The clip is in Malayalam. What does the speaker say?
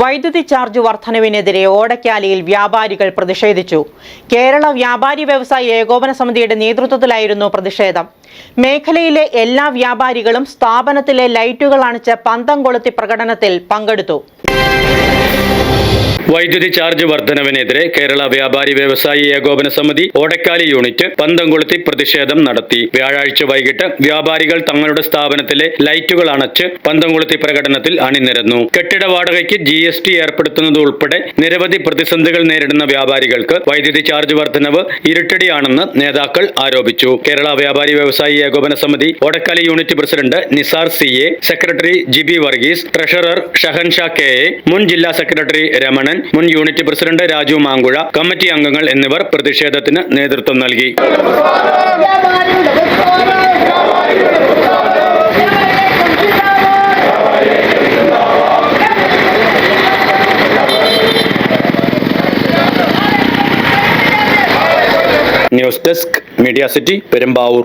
വൈദ്യുതി ചാർജ് വർധനവിനെതിരെ ഓടക്കാലിയിൽ വ്യാപാരികൾ പ്രതിഷേധിച്ചു. കേരള വ്യാപാരി വ്യവസായി ഏകോപന സമിതിയുടെ നേതൃത്വത്തിലായിരുന്നു പ്രതിഷേധം. മേഖലയിലെ എല്ലാ വ്യാപാരികളും സ്ഥാപനത്തിലെ ലൈറ്റുകൾ അണിച്ച് പന്തം കൊളുത്തി പ്രകടനത്തിൽ പങ്കെടുത്തു. വൈദ്യുതി ചാർജ് വർധനവിനെതിരെ കേരള വ്യാപാരി വ്യവസായി ഏകോപന സമിതി ഓടക്കാലി യൂണിറ്റ് പന്തംകൊളുത്തി പ്രതിഷേധം നടത്തി. വ്യാഴാഴ്ച വൈകിട്ട് വ്യാപാരികൾ തങ്ങളുടെ സ്ഥാപനത്തിലെ ലൈറ്റുകൾ അണച്ച് പന്തംകൊളുത്തി പ്രകടനത്തിൽ അണിനിരന്നു. കെട്ടിട വാടകയ്ക്ക് ജി എസ് ടി ഏർപ്പെടുത്തുന്നത് ഉൾപ്പെടെ നിരവധി പ്രതിസന്ധികൾ നേരിടുന്ന വ്യാപാരികൾക്ക് വൈദ്യുതി ചാർജ് വർധനവ് ഇരുട്ടടിയാണെന്ന് നേതാക്കൾ ആരോപിച്ചു. കേരള വ്യാപാരി വ്യവസായി ഏകോപന സമിതി Odakkali unit president Nisar C A secretary Jibi Varghese treasurer Shahanshah K A മുൻ ജില്ലാ സെക്രട്ടറി രമണൻ മുൻ unit president Raju Mankuzha committee അംഗങ്ങൾ എന്നിവർ പ്രതിഷേധത്തിന് നേതൃത്വം നൽകി. News desk media city Perumbavoor.